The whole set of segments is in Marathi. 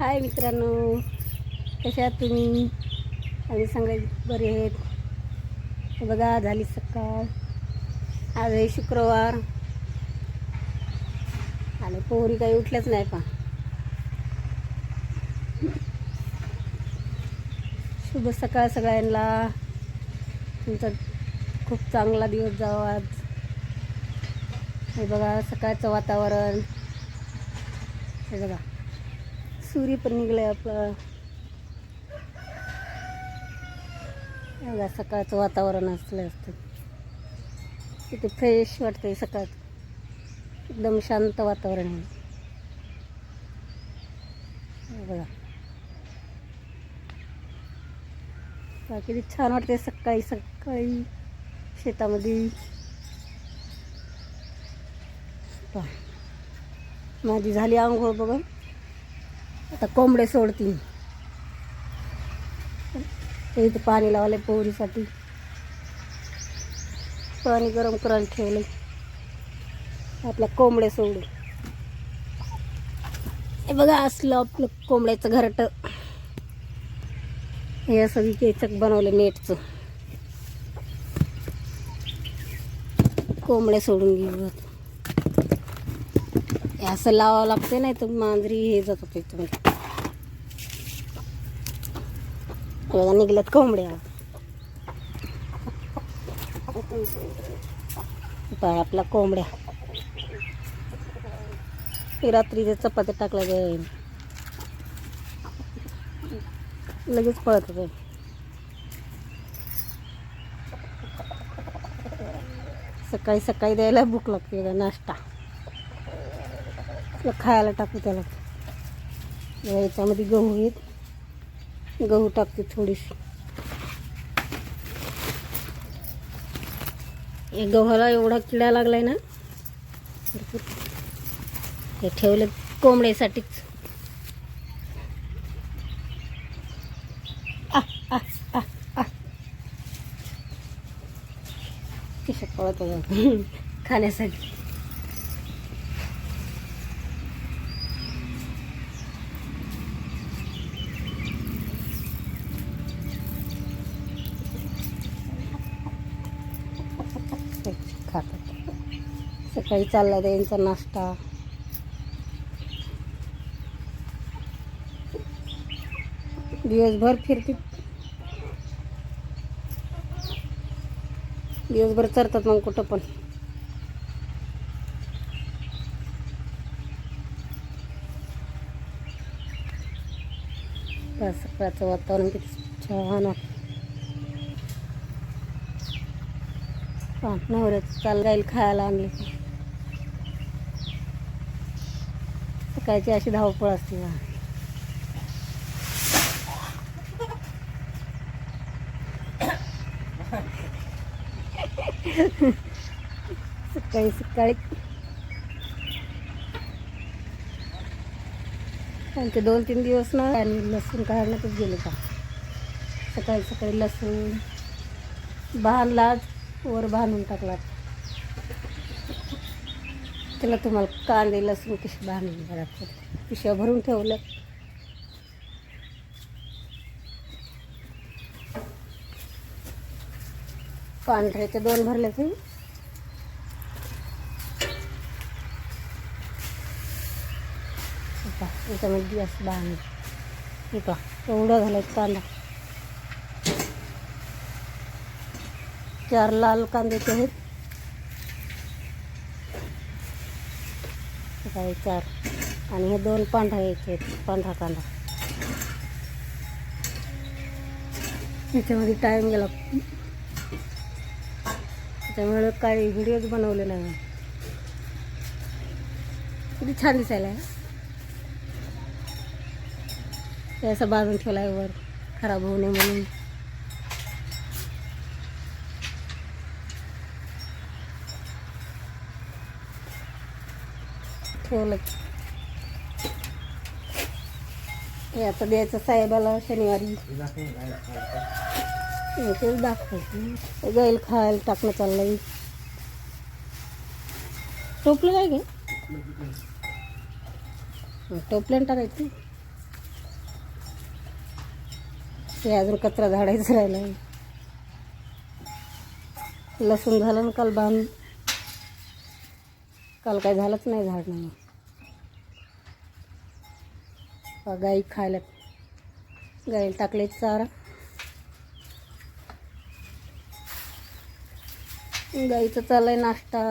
हाय मित्रांनो कशा आहात तुम्ही? आम्ही सांगाय बरे आहेत. बघा झाली सकाळ. आज आहे शुक्रवार. आणि पोहरी काही उठल्याच नाही पा शुभ सकाळ सगळ्यांना. तुमचा खूप चांगला दिवस जावा आज हे बघा सकाळचं वातावरण. हे बघा. सूर्य पण निघलाय आपलं. हे बघा सकाळचं वातावरण असलं असतं. तिथे फ्रेश वाटतंय सकाळ एकदम शांत वातावरण आहे. हे बघा बघा, छान वाटते सकाळी सकाळी शेतामध्ये. माझी झाली आंघोळ बघा. आता कोंबडे सोडतील. इथं पाणी लावले पोहरीसाठी. पाणी गरम करायला ठेवले आपल्या कोंबडे सोडू हे बघा असलं आपलं कोंबड्याचं घरट. हे असं विकेचक बनवलं नेटचं. कोंबड्या सोडून घेऊ असं लावावं लागते नाही तर मांजरी हे जात होते तुम्ही. निघल्यात कोंबड्या. पाय आपल्या कोंबड्या. रात्री रात्रीचे चपात्या टाकल्या जाईल लगेच पळत होते. सकाळी सकाळी द्यायला भूक लागते नाश्ता. खायला टाकू त्याला. याच्यामध्ये गहू येत गहू टाकते थोडीशी. या गव्हाला एवढा किडा लागलाय ना भरपूर. हे ठेवले कोंबड्यासाठीच. आ, आ, असे खातात. सकाळी चालला त्यांचा नाश्ता. दिवसभर फिरते. दिवसभर चरतात मग कुठं पण. सकाळचं वातावरण किती छान आहे. नवऱ्याचं चाल जाईल खायला आणले. सकाळची अशी धावपळ असते बा. सकाळी सकाळी. त्यांचे दोन तीन दिवस ना आणि लसूण काढण्यातच गेले का. सकाळी सकाळी लसूण. बांधला वर बांधून टाकला. त्याला तुम्हाला कांदे लसूण कशी बांधून घरात पिशव्या भरून ठेवलं पांढऱ्याचे दोन भरले ते. त्याच्यामध्ये असं बांध हे पहा एवढा झाला कांदा. चार लाल कांद्याचे आहेत. काही चार. आणि हे दोन पांढरा याचे आहेत. पांढरा कांदा. त्याच्यामध्ये टाईम गेला. त्याच्यामुळे काही व्हिडिओज बनवले नाही किती छान दिसायला आहे. असं बाजून ठेवला आहे वर. खराब होऊ नये म्हणून. ठेवलं हे आता द्यायचं साहेबाला शनिवारी. हे तेच दाखवायचं गाईल खायला टाकणं चाललंय. टोपलं काय घे टोपल्यानं टाकायचं. ते अजून कचरा झाडायचं राहिला लसूण झालं ना काल बांध काल काय झालंच नाही झाड नाही हा, गाई खायला गाईला टाकले चारा. गाईचं चाललंय नाश्ता.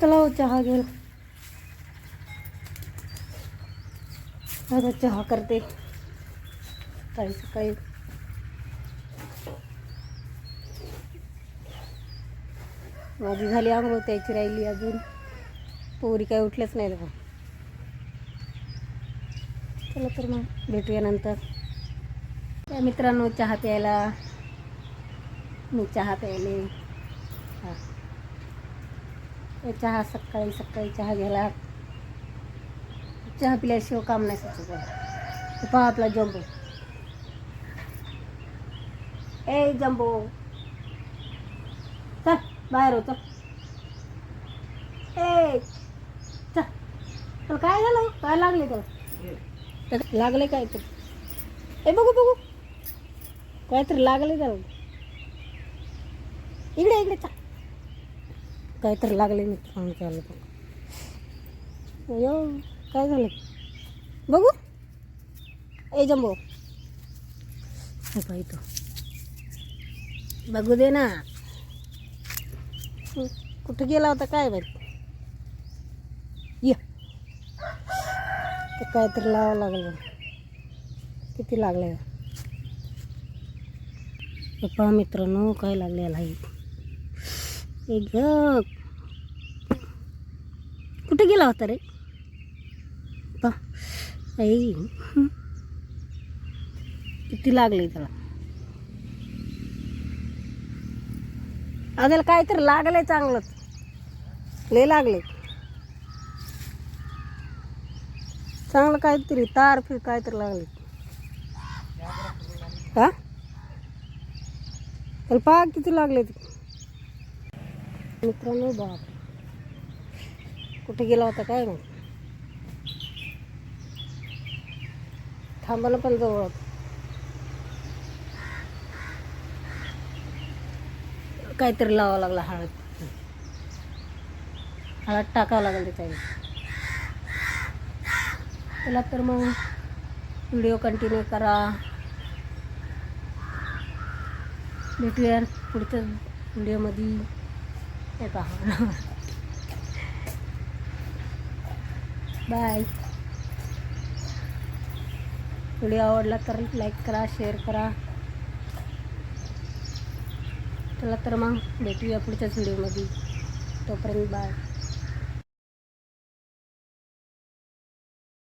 चला हो चहा घेऊन. आता चहा करते. सकाळी सकाळी माझी झाली आंघोळ त्याची राहिली अजून. पोरी काय उठलेच नाही बघा चला तर मग भेटूया नंतर. त्या मित्रांनो चहा प्यायला. मी चहा प्यायले. हा. चहा सकाळी सकाळी चहा घ्यायला. चहा पिल्याशिवाय काम नाही सुचत पहा आपला जंबो ए जंबो बाहेर होतं. ए चल. काय झालं? काय लागले तर लागले काय तर? ए बघू बघू. काहीतरी लागले त्याला. इकडे इकडे चा काहीतरी लागले मी. फोन केलं अयो काय झालं? बघू. ए जम्बो. हे तो बघू दे ना. कुठं गेला होता काय माहिती? ये. ते काहीतरी लावावं लागलं किती लागलं हे पहा मित्रांनो काय लागले आहे? एक ग कुठे गेला होता रे? पा आई. किती लागले त्याला? अगं काहीतरी लागलंय चांगलंच. लय लागले चांगलं काहीतरी तार फिर काहीतरी लागले हा? त्याला पहा किती लागले मित्रांनो बाप कुठे गेला होता काय मग थांबायला पण जवळ होतं. काहीतरी लावावं लागला हळद. हळद टाकावं लागेल त्याच्या चला तर मग व्हिडिओ कंटिन्यू करा. भेटूया पुढच्या व्हिडिओमध्ये. हे पहा. बाय. व्हिडिओ आवडला तर लाईक करा शेअर करा. चला तर मग भेटूया पुढच्याच व्हिडिओमध्ये तोपर्यंत बाय